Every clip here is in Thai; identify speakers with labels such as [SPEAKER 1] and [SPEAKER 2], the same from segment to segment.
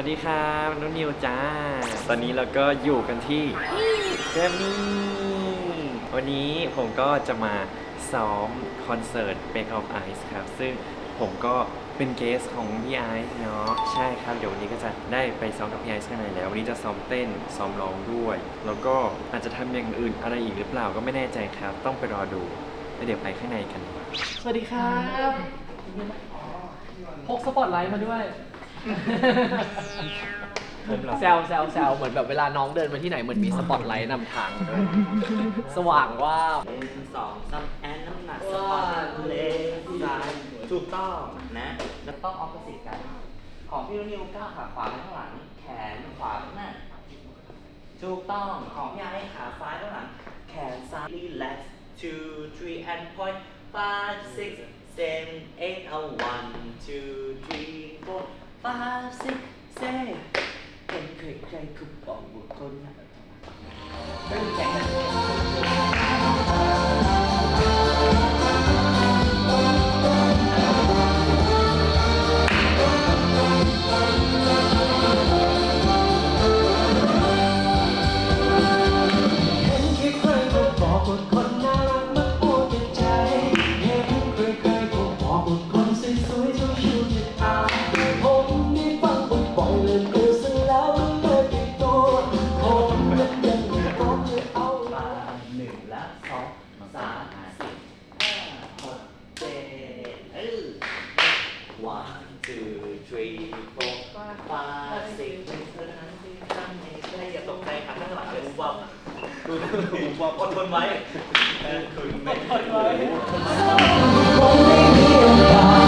[SPEAKER 1] วัสดีครับนุนนิวจ้า ตอนนี้เราก็อยู่กันที่แกรมมี่วันนี้ผมก็จะมาซ้อมคอนเสิร์ต Bake of Ice ครับ ซึ่งผมก็เป็นเกสของพี่ไอซ์เนาะใช่ครับ เดี๋ยววันนี้ก็จะได้ไปซ้อมกับพี่ไอซ์ข้างในแล้ว วันนี้จะซ้อมเต้นซ้อมร้องด้วย แล้วก็อาจจะทำอย่างอื่นอะไรอีกหรือเปล่าก็ไม่แน่ใจครับ ต้องไปรอดูแล้วเดี๋ยวไปข้างในกัน
[SPEAKER 2] สวัสดีครับ พกสปอตไลท์มาด้วย
[SPEAKER 1] ผมเหรอ
[SPEAKER 2] แซวแซวแซวเหมือนแบบเวลาน้องเดินมาที่ไหนเหมือนมีสปอตไลท์นำทางด้วยสว่างว่าบ
[SPEAKER 3] หนึ่งสองสามแอนน้ำหนักสปอร์ตเลนซ้ายถูกต้องนะ แล้วต้องออปสิตกัน ของพี่นิวก้าวขาขวาไปข้างหลัง แขนขวาข้างหน้าถูกต้องของพี่ไอ้ขาซ้ายข้างหลัง แขนซ้าย relax two three and point five six seven eight a one two three four five six seven เป็นใครใครๆคือบอกบุคคลนะเริ่มแข่งกัน
[SPEAKER 4] อุบับอด
[SPEAKER 3] ทนไว้คุณไม่อดทนไว้
[SPEAKER 4] คงไม่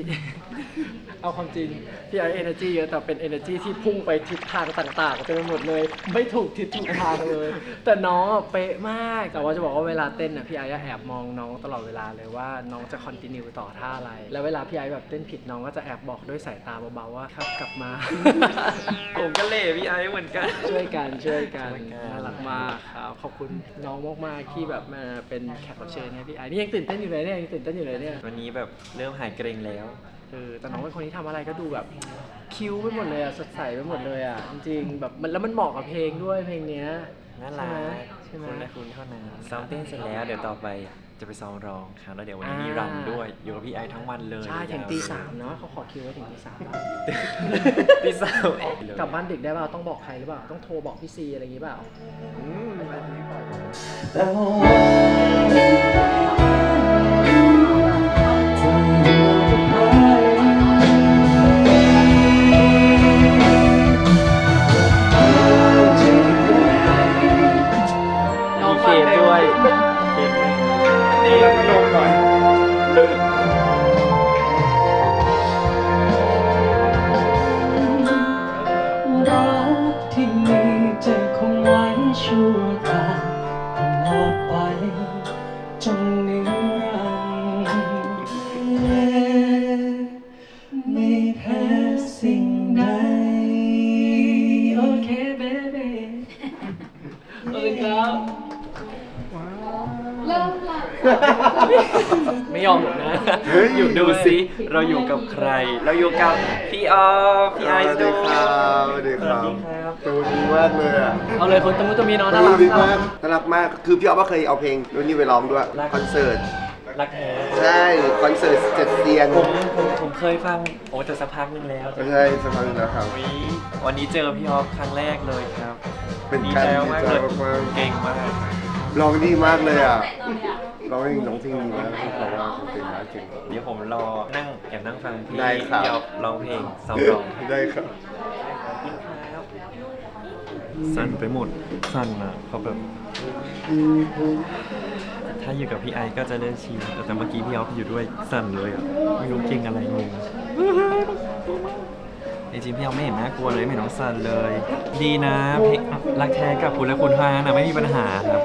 [SPEAKER 4] าก
[SPEAKER 1] เอา
[SPEAKER 2] ความจริงพี่ไอเอเนอร์จีเยอะแต่เป็นเอเนอร์จีที่พุ่งไปทิศทางต่างๆเต็มไปหมดเลย ไม่ถูกทิศถูกทางเลย แต่น้องอะเป๊ะมากแต่ว่าจะบอกว่าเวลาเต้นน่ะพี่ไอแอบมองน้องตลอดเวลาเลยว่าน้องจะคอนติเนียต่อท่าอะไร แล้วเวลาพี่ไอแบบเต้นผิดน้องก็จะแอบบอกด้วยสายตาเบาๆว่าครับกลับมา
[SPEAKER 1] ผมก็เล่พี่ไอเหมือนกัน
[SPEAKER 2] ช่วยกันช่วยกัน
[SPEAKER 1] ช่วยกัน
[SPEAKER 2] น่ารักมากครับขอบคุณน้องมากๆที่แบบมาเป็นแขกรับเชิญให้พี่ไอนี่ยังตื่นเต้นอยู่เลยเนี่ยยังตื่นเต้นอยู่เลยเนี่ย
[SPEAKER 1] วันนี้แบบเริ่มหายเกรงแล้ว
[SPEAKER 2] เออแต่น้องเป็นคนที่ทำอะไรก็ดูแบบคิ้วไปหมดเลยอะสดใสไปหมดเลยอะจริงๆแบบมันแล้วมันเหมาะกับเพลงด้วยเพลงเนี้ย
[SPEAKER 1] น่ารัก
[SPEAKER 2] ใช่ไหม
[SPEAKER 1] คุณและคุณเท่านั้นซ้อมเต้นเสร็จแล้วเดี๋ยวต่อไปจะไปซ้อมร้องครับแล้วเดี๋ยววันนี้
[SPEAKER 2] อ่ามี
[SPEAKER 1] มีรันด้วยอยู่กับพี่ไอทั้งวันเลย
[SPEAKER 2] ใช่ถึง
[SPEAKER 1] ยาว
[SPEAKER 2] ตีสามเนาะเขาขอคิวไว้ถึงตีสาม
[SPEAKER 1] ตีสาม
[SPEAKER 2] กลับบ้านดึกได้เปล่าต้องบอกใครหรือเปล่าต้องโทรบอกพี่ซีอะไรอย่างงี้เปล่า
[SPEAKER 1] อืม
[SPEAKER 4] แต่วั
[SPEAKER 2] ไม่ยอมหรอกนะ
[SPEAKER 1] อยู่ดูซิ เราอยู่กับใคร เราอยู่กับพี่ออฟพี่ไอ
[SPEAKER 5] สวั
[SPEAKER 1] ซ์
[SPEAKER 5] สดีครับ
[SPEAKER 1] ด้วย
[SPEAKER 5] สวัสดีครับ
[SPEAKER 1] สวัสดีครับ
[SPEAKER 5] ตัวดีมากเลยอะ
[SPEAKER 2] เอาเลยคนตะมุตะมีน้อง
[SPEAKER 5] ตั
[SPEAKER 2] น่าวรัก
[SPEAKER 5] ดีมากน่ารักมาก คือพี่อ๊อฟก็เคยเอาเพลงรุ่นนี้ไปร้องด้วยคอนเสิร์ต
[SPEAKER 1] รักแท้
[SPEAKER 5] ใช่ คอนเสิร์ตเจ็ดเซียน
[SPEAKER 1] ผมผมผมเคยฟังโอ้แต่สักพักหนึงแล้ว
[SPEAKER 5] ไม่ใช่สักพักหนึงแล้วครับ
[SPEAKER 1] วันนี้วันนี้เจอพี่ออฟครั้งแรกเลยครับ
[SPEAKER 5] เป็น
[SPEAKER 1] ดี
[SPEAKER 5] การ
[SPEAKER 1] ใจ
[SPEAKER 5] ดี
[SPEAKER 1] มาก
[SPEAKER 5] ใจ
[SPEAKER 1] เลย
[SPEAKER 5] มาก
[SPEAKER 1] เก่งมาก
[SPEAKER 5] ๆร้องดีมากเลยอะร้องเพลงน้องเพลงดีมากเพราะว่าเพลงน่าเก่ง
[SPEAKER 1] เดี๋ยวผมรอนั่งแอบนั่งฟังพี่
[SPEAKER 5] ได้ครับ
[SPEAKER 1] พี่ออฟร้องเพลงซ้อมร้อง
[SPEAKER 5] ได้ครับ
[SPEAKER 1] สั่นไปหมดสั่นอะเขาแบบ ถ้าอยู่กับพี่ไอก็จะเล่นชิลแต่แต่เมื่อกี้พี่ออฟอยู่ด้วยสั่นเลยอะไม่รู้เก่งอะไรงงจริงพี่ออฟไม่เห็นน่ากลัวเลยไม่เห็นน้องสั่นเลย ดีนะเพลงรักแท้กับคุณและคุณเท่านั้นนะไม่มีปัญหาครับ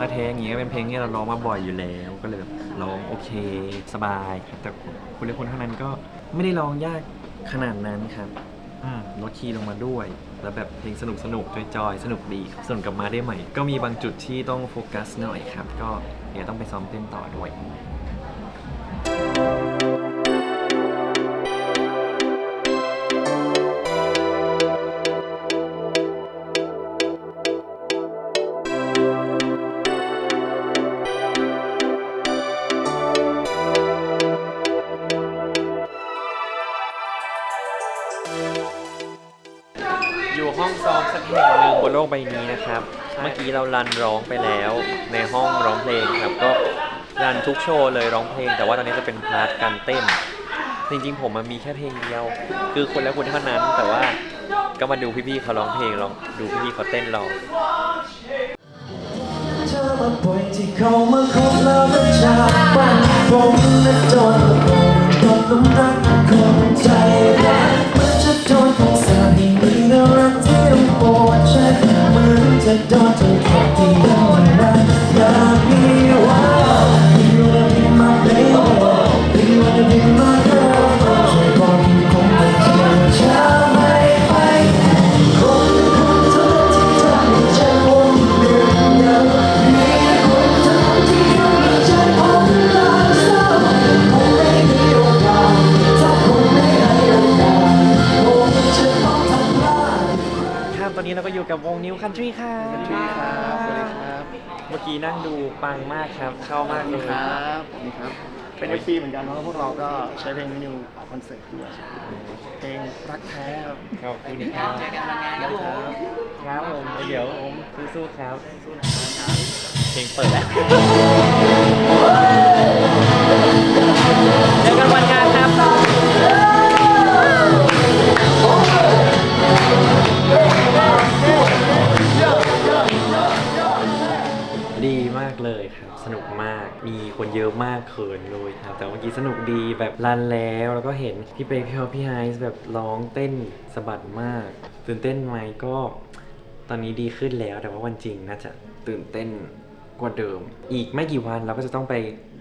[SPEAKER 1] รักแท้อย่างงี้ก็เป็นเพลงที่เราร้องมาบ่อยอยู่แล้ว ก็เลยแบบร้องโอเคสบายครับแต่คุณและคุณเท่านั้นก็ไม่ได้ร้องยากขนาดนั้นครับอืมลดคีย์ลงมาด้วย แล้วแบบเพลงสนุกสนุกจอยๆ สนุกดีครับสนุกกลับมาได้ใหม่ ก็มีบางจุดที่ต้องโฟกัสหน่อยครับ ก็เดี๋ยวต้องไปซ้อมเต้นต่อด้วยอยู่ กใบนี้นะครับ เมื่อกี้เรารันร้องไปแล้วในห้องร้องเพลงครับ ก็รันทุกโชว์เลยร้องเพลง แต่ว่าตอนนี้จะเป็นพาร์ทการเต้น จริงๆผมมันมีแค่เพลงเดียว คือคนและคุณเท่านั้น แต่ว่าก็มาดูพี่ๆเขาร้องเพลงลองดูพี่ๆเขาเต้นรอ
[SPEAKER 4] เธอมาป่วยที่เขามาคบแล้วก็จากไปผมนั้นโดนตกหลุมรักคนใจร้ายมือนจะโดนของสามีมีเรื่องรักที่ยังปวดใจ จะโดนเธอทำที่ยังไม่รักอยากมี
[SPEAKER 6] ว่า ช้เพลงนิวออกคอนเสิร์ตด้วยเพลงรักแท้ครับ
[SPEAKER 1] ขอบคุณครับเจอกันวันงานครับผมครับผมเดี๋ยวผมสู้ๆครับ เพลงเปิดแล้ว ดีสนุกดีแบบรันแล้วแล้วก็เห็นพี่เป๊กพี่ฮอพี่ไฮส์แบบร้องเต้นสะบัดมากตื่นเต้นไหมก็ตอนนี้ดีขึ้นแล้วแต่ว่าวันจริงน่าจะตื่นเต้นกว่าเดิม อีกไม่กี่วันเราก็จะต้องไป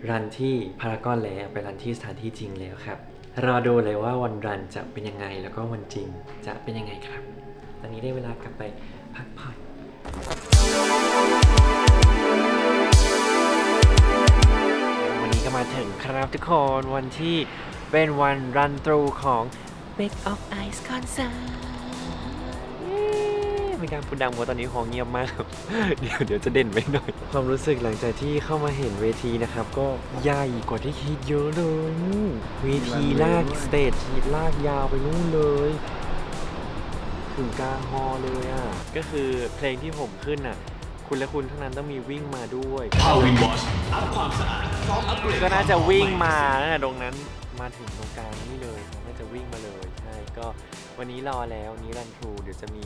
[SPEAKER 1] รันที่พารากอนแล้วไปรันที่สถานที่จริงแล้วครับรอดูเลยว่าวันรันจะเป็นยังไงแล้วก็วันจริงจะเป็นยังไงครับ ตอนนี้ได้เวลากลับไปพักผ่อน วันนี้ก็มาถึงครับทุกคนวันที่เป็นวันรันตรูของ Bake of Ice Concert เย้มีการพูดดังเพราะตอนนี้ฮองเงียบมาก เดี๋ยวเดี๋ยวจะเด่นไปหน่อย ความรู้สึกหลังจากที่เข้ามาเห็นเวทีนะครับ ก็ใหญ่กว่าที่คิดเยอะเลย เวทีลากสเตจลากยาวไปนู่นเลยถึงกลางฮอเลยอะ ก็คือเพลงที่ผมขึ้นอะ คุณและคุณเท่านั้นต้องมีวิ่งมาด้วยก็น่าจะวิ่งมาตั้งแต่ตรงนั้นมาถึงตรงกลางนี่เลยครับน่าจะวิ่งมาเลยใช่ก็วันนี้รอแล้ววันนี้รันทรูเดี๋ยวจะมี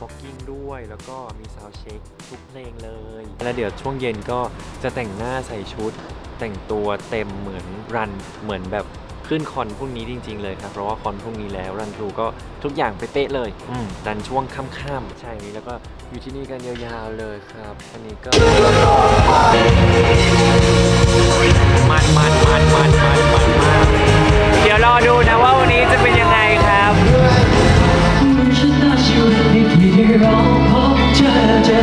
[SPEAKER 1] บ็อกกิ้งด้วย แล้วก็มีซาวเช็คทุกเพลงเลย แล้วเดี๋ยวช่วงเย็นก็จะแต่งหน้าใส่ชุด แต่งตัวเต็มเหมือนรันเหมือนแบบ ขึ้นคอนพรุ่งนี้จริง ๆ เลยครับ เพราะว่าคอนพรุ่งนี้แล้วรันทรูก็ทุกอย่างไปเป๊ะเลยอืมรันช่วงค่ำๆใช่นี้แล้วก็อยู่ที่นี่กันยาวๆเลยครับอันนี้ก็มันมันมันมันมันมันมากเดี๋ยวรอดูนะว่าวันนี้จะเป็นยังไงครับ
[SPEAKER 4] ฉันน่าชีวิตที่เราพบเจอจะ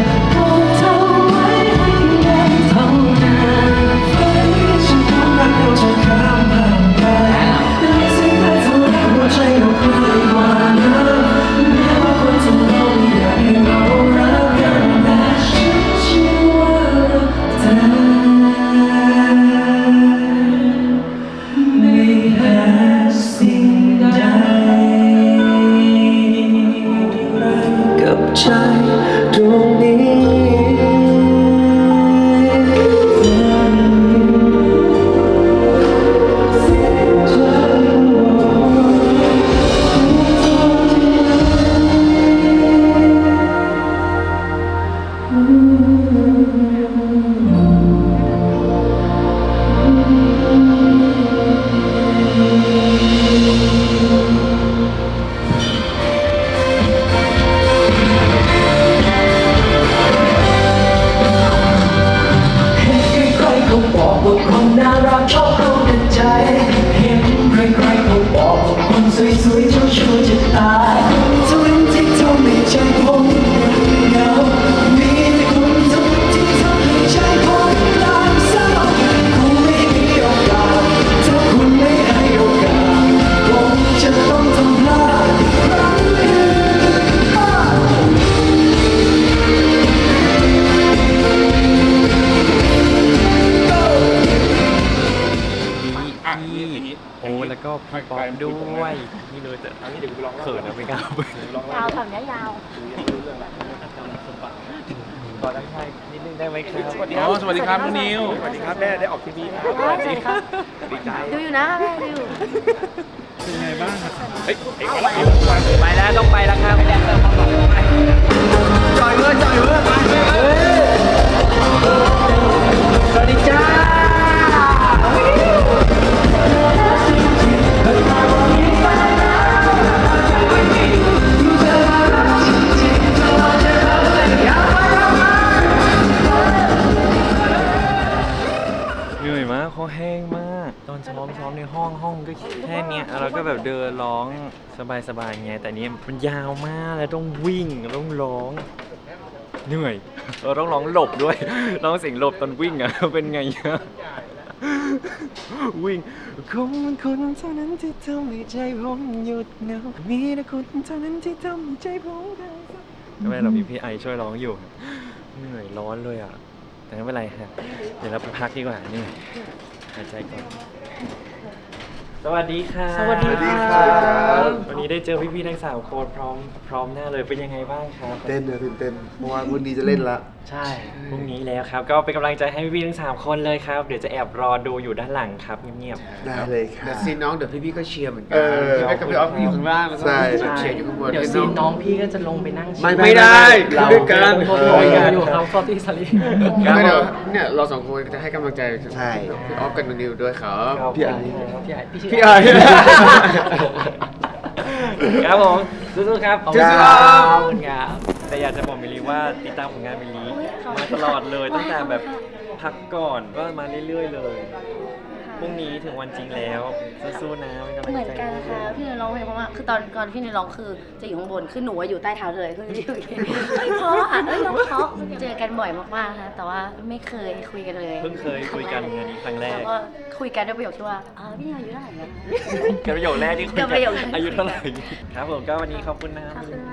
[SPEAKER 4] อ สบา
[SPEAKER 7] ย
[SPEAKER 1] ๆไง แต่นี้มันยาวมากแล้วต้องวิ่งต้องร้องเหนื่อยเราต้องร้องหลบด้วยร้องเสียงหลบตอนวิ่งอะเป็นไงอะวิ่งคงมันคนเท่านั้นที่ทำให้ใจผมหยุดเหงามีแต่คุณเท่านั้นที่ทำให้ใจผมได้ทำไมเรามีพี่ไอช่วยร้องอยู่เหนื่อยร้อนเลยอะแต่ไม่เป็นไรครับเดี๋ยวเราไปพักดีกว่านี่หายใจก่อน สวัสดีค่ะ
[SPEAKER 2] สวัสดีค
[SPEAKER 5] รั
[SPEAKER 2] บ
[SPEAKER 1] วันนี้ได้เจอพี่ๆทั้งสามคนพร้อมพร้อมหน้าเลยเป็นยังไงบ้างครับ
[SPEAKER 5] เต้นนะตื่นเต้นเพราะว่าวันนี้จะเล่นละ
[SPEAKER 1] ใช่พรุ่งนี้แล้วครับ ก็เป็นกำลังใจให้พี่ๆทั้งสามคนเลยครับ เดี๋ยวจะแอบรอดูอยู่ด้านหลังครับเงียบ
[SPEAKER 5] ได้เลยค่ะ
[SPEAKER 8] เดี๋ยวซีนน้องเดี๋ยวพี่ๆก็เชียร์เหมือนกั
[SPEAKER 5] เออ
[SPEAKER 8] พี่แม่กับพี่ออฟอยู่ข้างล่างแล้วก็
[SPEAKER 5] ใช่
[SPEAKER 8] พี่เชียร์อยู่ข้างบน
[SPEAKER 2] เดี๋ยวซีนน้องพี่ก็จะลงไปนั่ง
[SPEAKER 8] ไม่ไม่ได้
[SPEAKER 2] เรา
[SPEAKER 8] ด้วยกัน
[SPEAKER 2] คนลอยกันอยู่ครับฟอร์ตี้สลิป
[SPEAKER 8] ก็เดี๋ยวเนี่ยเราสองคนจะให้กำลังใจ
[SPEAKER 5] ใช่
[SPEAKER 8] พี่ออฟกับนิวด้วยครับ
[SPEAKER 1] ๆ
[SPEAKER 5] พี่ไอ
[SPEAKER 2] พี่ไอพี่ชื่
[SPEAKER 8] พี่ไอ
[SPEAKER 1] ครับผมสู้ๆครับ
[SPEAKER 2] ขอบคุณค
[SPEAKER 5] ครั
[SPEAKER 2] รับ บขอบคุณครับ
[SPEAKER 1] แต่อยากจะบอกมิลลีว่าติดตามผลงานมิลลีมาตลอดเลยตั้งแต่แบบพักก่อนก็มาเรื่อยๆเลย พรุ่งนี้ถึงวันจริงแล้วสู้ๆนะเป็นกำลัง
[SPEAKER 7] เหมือน
[SPEAKER 1] ใจ
[SPEAKER 7] กันค่ะพี่นิวร้องเพลงเพราะว่าคือตอนก่อนพี่นิวร้องคือจะอยู่ข้างบนคือหนูอะอยู่ใต้เท้าเลยคืออยู่อย่างงี้เพราะอะเอ้ยน้องเพราะเจอกันบ่อยมากๆค่ะแต่ว่าไม่เคยคุยกันเลย
[SPEAKER 1] เพิ่งเคยคุยกันงานนี้ครั้งแร
[SPEAKER 7] แล้
[SPEAKER 1] ก
[SPEAKER 7] วก็คุยกันด้วยประโยคที่ว่าอ๋อพี่นิวอายุเท่าไหร่นะ
[SPEAKER 1] กันประโยคแรกที่คุย
[SPEAKER 7] กั
[SPEAKER 1] กัน
[SPEAKER 7] ประโยคแรก
[SPEAKER 1] อายุเท่าไหร่ครับผมก็วันนี้ขอบคุณนะ
[SPEAKER 7] ขอบคุณม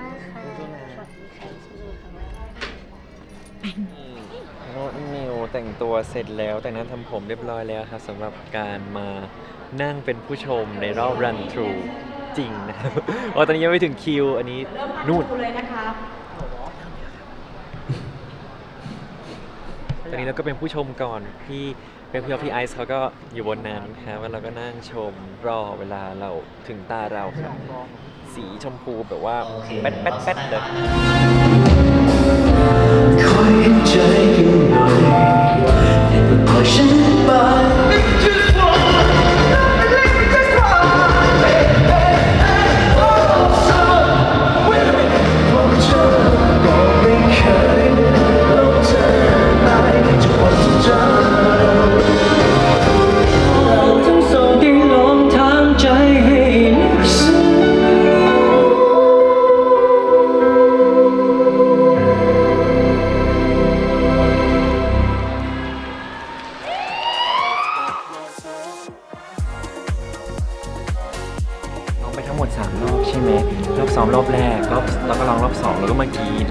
[SPEAKER 7] าก
[SPEAKER 1] แต่งตัวเสร็จแล้ว แต่งหนั้นทำผมเรียบร้อยแล้วครับสำหรับการมานั่งเป็นผู้ชมในรอบ Run Through จริงนะครับอ๋อตอนนี้ยังไม่ถึงคิว อันนี้นู่นตอนนี้เราก็เป็นผู้ชมก่อนพี่เป็นพี่พี่ไอซ์เขาก็อยู่บนนั้นครับแล้วเราก็นั่งชมรอเวลาเราถึงตาเราครับสีชมพูแบบว่าแป๊ดแป๊ดแป๊ดเลย
[SPEAKER 4] คอยเห็นใจ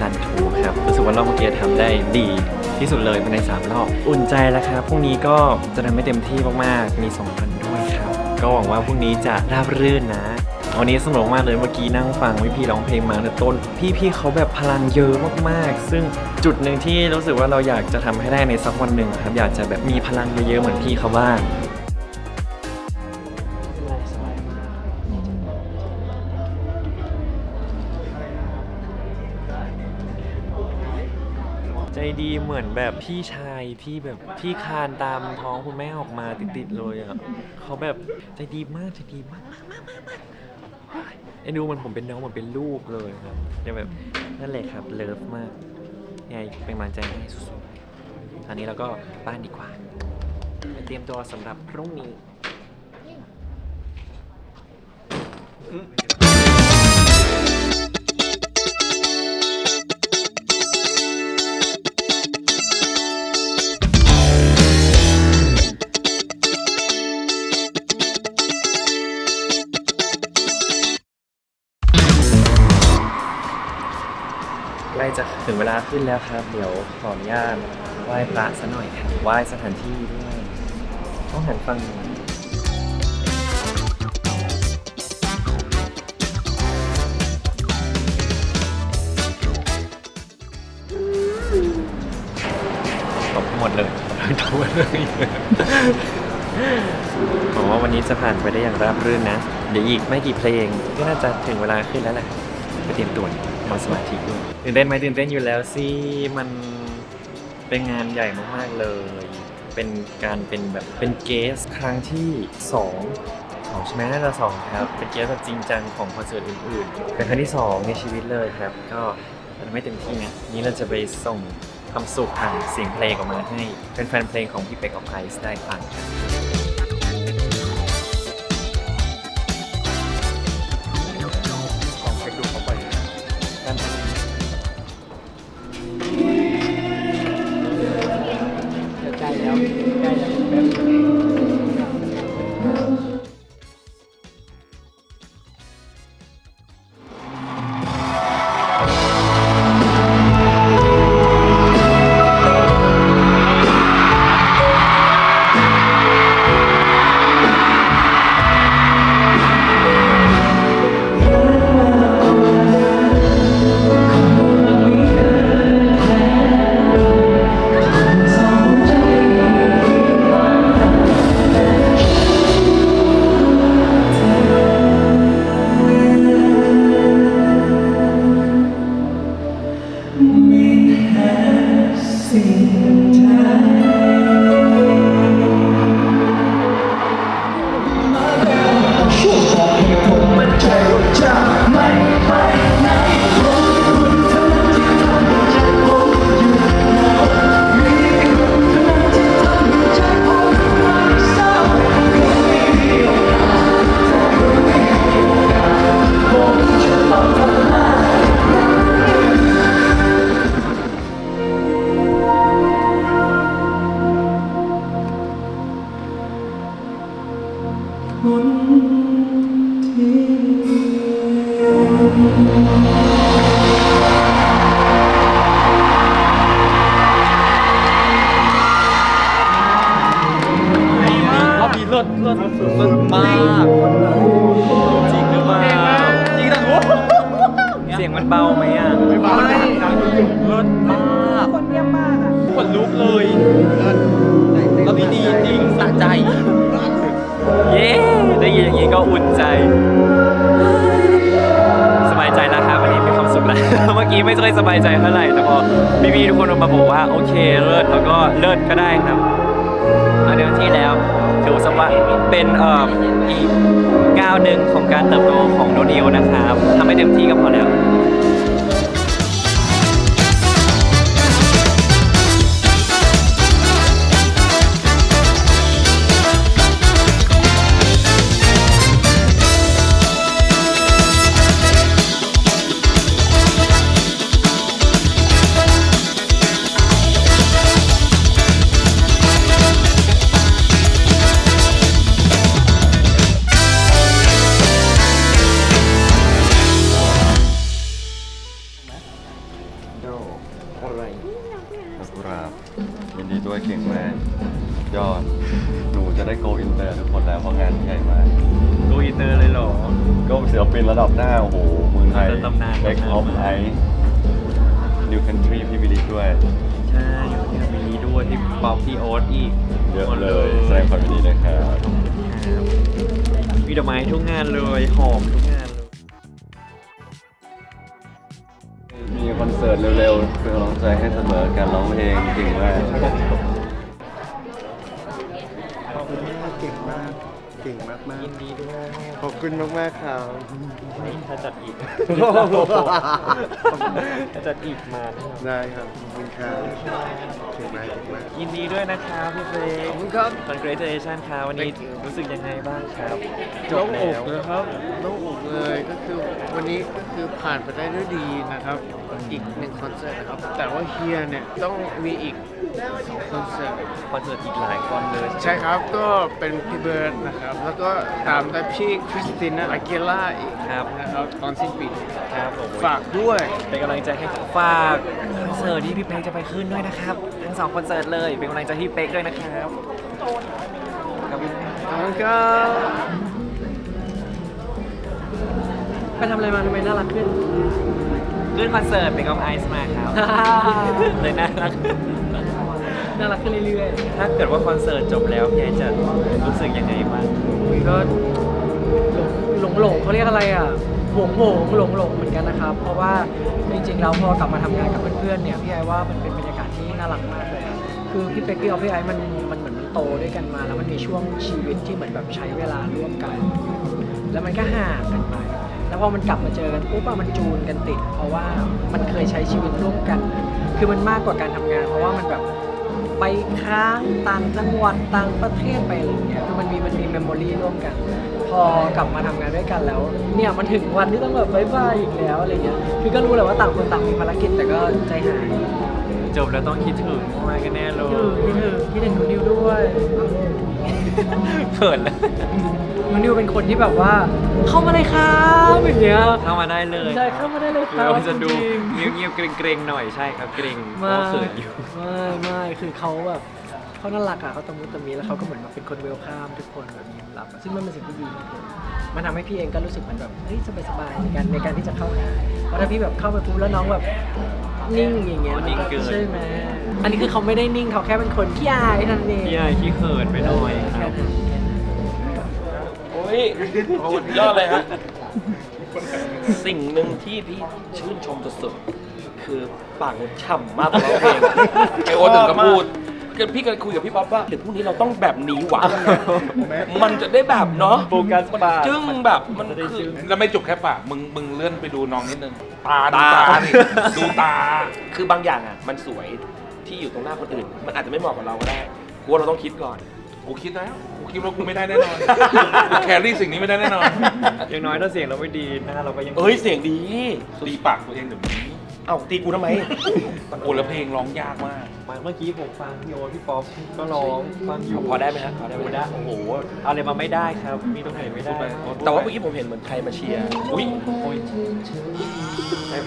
[SPEAKER 1] รันทูครับรู้สึกว่ารอบเมื่อกี้ทำได้ดีที่สุดเลยภายใน3รอบ อุ่นใจแล้วครับพรุ่งนี้ก็จะทำให้เต็มที่มากๆมี2พันด้วยครับ ก็หวังว่าพรุ่งนี้จะราบรื่นนะวันนี้สนุกมากเลยเมื่อกี้นั่งฟังพี่พี่ร้องเพลงมาตั้งแต่ต้น พี่พี่เขาแบบพลังเยอะมากๆ ซึ่งจุดหนึ่งที่รู้สึกว่าเราอยากจะทำให้ได้ในสักวันหนึ่งครับอยากจะแบบมีพลังเยอะๆเหมือนพี่เขาบ้าง ดีเหมือนแบบพี่ชายที่แบบพี่คานตามท้องคุณแม่ออกมาติดๆเลยอะเขาแบบใจดีมากใจดีมากมากมากมากมากเอ็นดูมันผมเป็นน้องเหมือนเป็นลูกเลยครับยังแบบนั่นแหละครับเลิฟมากยังไงเป็นกำลังใจให้สุดๆตอนนี้เราก็บ้านดีกว่าไปเตรียมตัวสำหรับพรุ่งนี้ ถึงเวลาขึ้นแล้วครับ เดี๋ยวขออนุญาตไหว้พระซะหน่อยค่ะไหว้สถานที่ด้วยต้องหันฟังตบหมดเลยตบหมดเลยผมว่าวันนี้จะผ่านไปได้อย่างราบรื่นนะ เดี๋ยวอีกไม่กี่เพลงก็น่าจะถึงเวลาขึ้นแล้วแหละไปเตรียมตัว มาสมาธิด้วยตื่นเต้นไหมตื่นเต้นอยู่แล้วสิมันเป็นงานใหญ่มากๆเลย เป็นการเป็นแบบเป็นเกสครั้งที่สองสองใช่ไหมน่าจะสองครับ เป็นเกสแบบจริงจังของคอนเสิร์ตอื่นๆ เป็นครั้งที่สองในชีวิตเลยครับ ก็มันไม่เต็มที่นะนี้เราจะไปส่งความสุขทางเสียงเพลงออกมาให้เป็นแฟนเพลงของพี่เป็กออฟไอซ์ได้ฟังกัน สียงมันเบาไหมอะไม่เบาเลยเลิศมากคนเยี่ยมมากอะขนลุกเลยรอบนี้ดีจริงสะใจ เย้ได้ยินอย่างนี้ก็อุ่นใจ สบายใจแล้วครับวันนี้มีความสุขแล้ว เมื่อกี้ไม่ค่อยสบายใจเท่าไหร่ แต่พอพี่ๆทุกคนมาบอกว่าโอเคเลิศแล้วก็เลิศก็ได้ครับเอาเต็มที่แล้ว ถือว่าเป็นเอ่ออีกก้าวหนึ่งของการเติบโตของโนนิวนะครับทำให้เต็มที่ก็พอแล้ว
[SPEAKER 5] เสมอกา
[SPEAKER 1] รร้อ
[SPEAKER 5] งเพลงจริงมาก
[SPEAKER 6] เก่งมากมาก
[SPEAKER 1] ยินดีด้วย
[SPEAKER 6] ขอบคุณมากมากๆครับ
[SPEAKER 1] ถ้าจัดอีกถ้าจัดอีกมาแน่นอน
[SPEAKER 6] ได้ครับขอบคุณครับเก่งมากเก่งมาก
[SPEAKER 1] ยินดีด้วยนะครับพี่เพลง
[SPEAKER 6] ขอบคุณครับ
[SPEAKER 1] congratulation ครับวันนี้รู้สึกยังไงบ้างครับจ
[SPEAKER 8] โล่
[SPEAKER 1] บ
[SPEAKER 8] ง
[SPEAKER 1] แล้
[SPEAKER 8] อก
[SPEAKER 1] ว
[SPEAKER 8] เลยครับโล่งอกเลยก็คือวันนี้ก็คือผ่านไปได้ด้วยดีนะครับ อีกหนึ่งคอนเสิร์ตนะครับ แต่ว่าเฮียเนี่ยต้องมีอีกสอง คอนเสิร์ต
[SPEAKER 1] คอนเสิร์ตอีกหลายคนเลย
[SPEAKER 8] ใช่ครับก็เป็นพี่เบิร์ดนะครับ แล้วก็ตามด้วยพี่คริสติน่าอาเกล่าอีก
[SPEAKER 1] ครับ
[SPEAKER 8] นะครับตอนสิ้นปี
[SPEAKER 1] ครับผม
[SPEAKER 8] ฝากด้วย
[SPEAKER 1] เป็นกำลังใจให้ฝากคอนเสิร์ตที่พี่เป๊กจะไปขึ้นด้วยนะครับทั้งสองคอนเสิร์ตเลยเป็นกำลังใจให้พี่เป๊กด้วยนะครับขอบคุณครับ
[SPEAKER 8] ขอบคุณครับ
[SPEAKER 2] ไปทำอะไรมาทำไมน่ารักขึ้น
[SPEAKER 1] ขึ้นคอนเสิร์ตเป็นกับไอซ์มาครับเลยน่ารัก
[SPEAKER 2] น่ารักขึ้นเรื่อย
[SPEAKER 1] ถ้าเกิดว่าคอนเสิร์ตจบแล้วพี่ไอซ์จะรู้สึกยังไงบ้าง
[SPEAKER 2] ๆอุ๊ยก็หลงหลงๆเขาเรียกอะไรอะหวงหวงหลงหลงๆเหมือนกันนะครับ เพราะว่าจริงๆแล้วพอกลับมาทำงานกับเพื่อนๆเนี่ยพี่ไอว่ามันเป็นบรรยากาศที่น่ารักมากเลยอะคือพี่เป็กพี่ออฟพี่ไอมันมันเหมือนมันโตด้วยกันมา แล้วมันมีช่วงชีวิตที่เหมือนแบบใช้เวลาร่วมกัน แล้วมันก็ห่างกันไป แล้วพอมันกลับมาเจอกันปุ๊บอะมันจูนกันติด เพราะว่ามันเคยใช้ชีวิตร่วมกัน คือมันมากกว่าการทำงาน เพราะว่ามันแบบ ไปค้างต่างจังหวัดต่างประเทศไปอะไรอย่างเงี้ยคือมันมีมันมีเมมโมรีร่วมกัน พอกลับมาทำงานด้วยกันแล้ว เนี่ยมันถึงวันที่ต้องแบบบายบายอีกแล้วอะไรเงี้ยคือก็รู้แหละว่าต่างคนต่างมีภารกิจแต่ก็ใจหาย
[SPEAKER 1] จบแล้วต้องคิดถึงมากกันแน่เลย
[SPEAKER 2] คิดถึงคิดถึงคิดถึงคุณนิวด้วย
[SPEAKER 1] เขินแล้ว
[SPEAKER 2] คุณนิวเป็นคนที่แบบว่า เข้ามาเลยครับอย่างเงี้ย
[SPEAKER 1] เข้ามาได้เลย
[SPEAKER 2] ใช่เข้ามาได้เลยครับ
[SPEAKER 1] เราจะดู
[SPEAKER 2] จริง
[SPEAKER 1] เงียบๆเกรงๆหน่อยใช่ครับเกรงเพ
[SPEAKER 2] ไม่
[SPEAKER 1] ราะเขินอยู่
[SPEAKER 2] ไม่ไม่คือเขาแบบเขาน่ารักอะเขาตะมุตะมีแล้วเขาก็เหมือนมาเป็นคนเวลคัมทุกคนแบบมีรับอะซึ่งมันเป็นสิ่งที่ดีมากเลยมันทำให้พี่เองก็รู้สึกเหมือนแบบเฮ้ยสบายๆในการในการที่จะเข้าหาเพราะถ้าพี่แบบเข้าไปปุ๊บแล้วน้องแบบนิ่งอย่างเงี้ย
[SPEAKER 1] อ๋อนิ่งเกิน
[SPEAKER 2] ใช่ไหมอันนี้คือเขาไม่ได้นิ่งเขาแค่เป็นคนขี้อายเท่านั้นเอง
[SPEAKER 1] พี่ไอซ์ขี้เขินไปหน่อยค
[SPEAKER 2] แค่
[SPEAKER 1] รับ
[SPEAKER 2] นั้น แค่นั้น
[SPEAKER 9] โอ้ยสุดยอดเลยฮะสิ่งหนึ่งที่พี่ชื่นชมสุดๆคือปากมันฉ่ำมากกว่าร้องเพลงไอโอตถึงกับพูดคือพี่ก็คุยกับพี่ป๊อปว่าเดี๋ยวพรุ่งนี้เราต้องแบบนี้หวะมันจะได้แบบเนาะ
[SPEAKER 1] โฟกัสปาก
[SPEAKER 9] จึ้งแบบมัน
[SPEAKER 1] จะได้
[SPEAKER 9] คือ
[SPEAKER 1] จึ้ง
[SPEAKER 10] แล้วไม่จุกแค่ปากมึงมึงเลื่อนไปดูน้องนิดนึงตาดู
[SPEAKER 9] ตา
[SPEAKER 10] ตานี่ดูตา
[SPEAKER 9] คือบางอย่างอะ มันสวยที่อยู่ตรงหน้าคนอื่น มันอาจจะไม่เหมาะกับเราก็ได้กูว่าเราต้องคิดก่อน
[SPEAKER 10] กูคิดแล้ว กูคิดว่ากูไม่ได้แน่นอนกูแครี่สิ่งนี้ไม่ได้แน่นอน
[SPEAKER 1] อย่างน้อยถ้าเสียงเราไม่ดีหน้าเราก็ยัง
[SPEAKER 9] เอ้ยเสียงดี
[SPEAKER 10] ตีปากตัวเองเดี๋ยวนี้
[SPEAKER 9] เอ้าตีกูทำไม
[SPEAKER 10] โอ้แล้วเพลงร้องยากมาก
[SPEAKER 1] เมื่อกี้ผมฟังพี่โอ๊ตพี่ป๊อปก็ร้องฟังอยู่
[SPEAKER 9] พอได้ไหมฮะพอได้ไหม
[SPEAKER 1] โอ้ได้โอ้โหเอาอะไรมาไม่ได้ครับ มีตรงไหนไม่ได้
[SPEAKER 9] แต่ว่าเมื่อกี้ผมเห็นเหมือนใครมาเชียร์อุ้ย
[SPEAKER 1] โอ้ย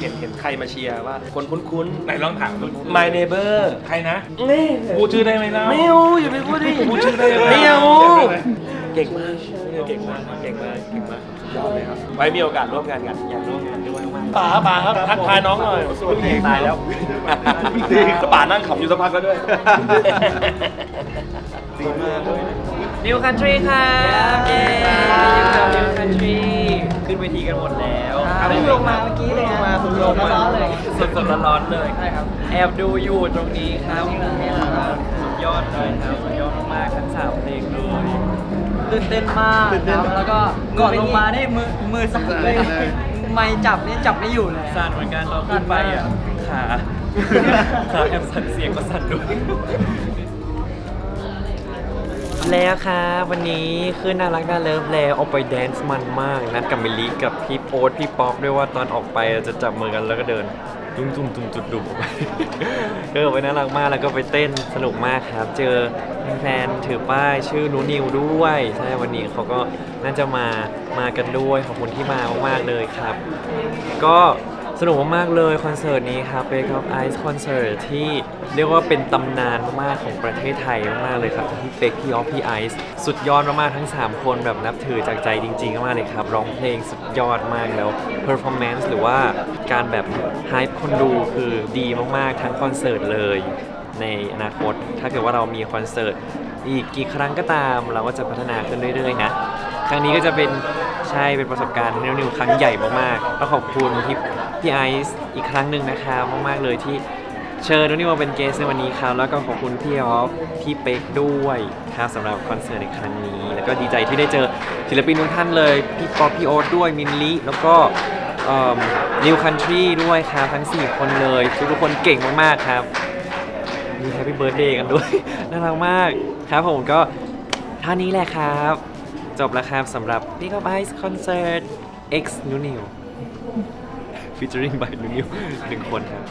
[SPEAKER 9] เห็นเห็นใครมาเชียร์ว่า คนคุ้น
[SPEAKER 10] ไหนลองถามดู
[SPEAKER 9] ๆ My Neighbor
[SPEAKER 10] ใครนะ
[SPEAKER 9] นี่
[SPEAKER 10] พูดชื่อได้ไหมเล่า
[SPEAKER 9] ไม่เอาอย่าไปพูดดิ
[SPEAKER 10] พูดชื่อได้ไหม
[SPEAKER 9] ไม่เอา
[SPEAKER 10] พูดชื่อได้ไหม
[SPEAKER 9] เก่งมากเก่งมากเก่งมากเก่งมากสุดยอดเลยครับไว้มีโอกาสร่วมงานกัน
[SPEAKER 1] อยากร่วมงานด้วย มาก
[SPEAKER 9] ป๋าป๋าครับทักทายน้องหน่อย
[SPEAKER 1] ตายแล้ว
[SPEAKER 9] ป๋านั่งขำอยู่สักพักแล้วด้วย
[SPEAKER 1] ดีมากเลยนิวคันทรีครับเย้นิวคันทรีขึ้นเวทีกันหมดแล้ว
[SPEAKER 2] เพิ่งลงมาเมื่อกี้เลยลงมาสดๆร้อนๆเลย
[SPEAKER 1] สดสดๆร้อนๆเลย
[SPEAKER 2] ใช่ครับ
[SPEAKER 1] แอบดูอยู่ตรงนี้ครับสุดยอดเลยครับสุดยอดมากๆทั้งสามเพลงเลย
[SPEAKER 11] ตื่นเต้นมากครับแล้วก็ก่อนลงมาได้มือมือสั่นเลย ไม่จับนี่จับไม่อยู่เลย
[SPEAKER 1] สั่นเหมือนกันตอนขึ้นไปอะขาขาแอบสั่นเสียงก็สั่นด้วยแล้วครับวันนี้ขึ้นน่ารักน่าเลิฟแล้วออกไปแดนซ์มันมากนัดกับมิลลี่กับพี่โอ๊ตพี่ป๊อปด้วยว่าตอนออกไปจะจับมือกันแล้วก็เดิน จุ้มจุ้มจุ้มจุดดุบกไปเออไปน่ารักมากแล้วก็ไปเต้นสนุกมากครับ เจอแฟนถือป้ายชื่อนูนิวด้วยใช่วันนี้เขาก็น่าจะมามากันด้วยขอบคุณที่มามากๆเลยครับ ก็ นุกมากๆเลยคอนเสิร์ตนี้ครับ Break of Ice คอนเสิร์ตที่เรียกว่าเป็นตำนานมากๆของประเทศไทยมากๆเลยครับที่เป็กพี่ออฟพี่ไอซ์สุดยอดมากๆทั้ง 3 คนแบบนับถือจากใจจริงๆมากเลยครับ ร้องเพลงสุดยอดมากแล้ว performance หรือว่าการแบบ hype คนดูคือดีมากๆทั้งคอนเสิร์ตเลย ในอนาคตถ้าเกิดว่าเรามีคอนเสิร์ตอีกกี่ครั้งก็ตามเราก็จะพัฒนาขึ้นเรื่อยๆนะครั้งนี้ก็จะเป็นใช่เป็นประสบการณ์ที่นิวๆครั้งใหญ่มากๆก็ขอบคุณพี่ พี่ไอซ์อีกครั้งหนึ่งนะครับมากๆเลยที่เชิญนิวมาเป็นเกสในวันนี้ครับแล้วก็ขอบคุณพี่ออฟพี่เป็กด้วยครับสำหรับคอนเสิร์ตในครั้งนี้ แล้วก็ดีใจที่ได้เจอศิลปินทุกท่านเลยพี่ป๊อปพี่โอ๊ตด้วยมินลิแล้วก็นิวคันทรีด้วยครับทั้ง 4 คนเลย ทุกคนเก่งมากๆครับ มีแฮปปี้เบิร์ดเดย์กันด้วย น่ารักมากครับผมก็ท่านี้แหละครับ จบแล้วครับสำหรับ Big of Ice Concert X นูนิว featuring by นูนิวหนึ่งคนครับ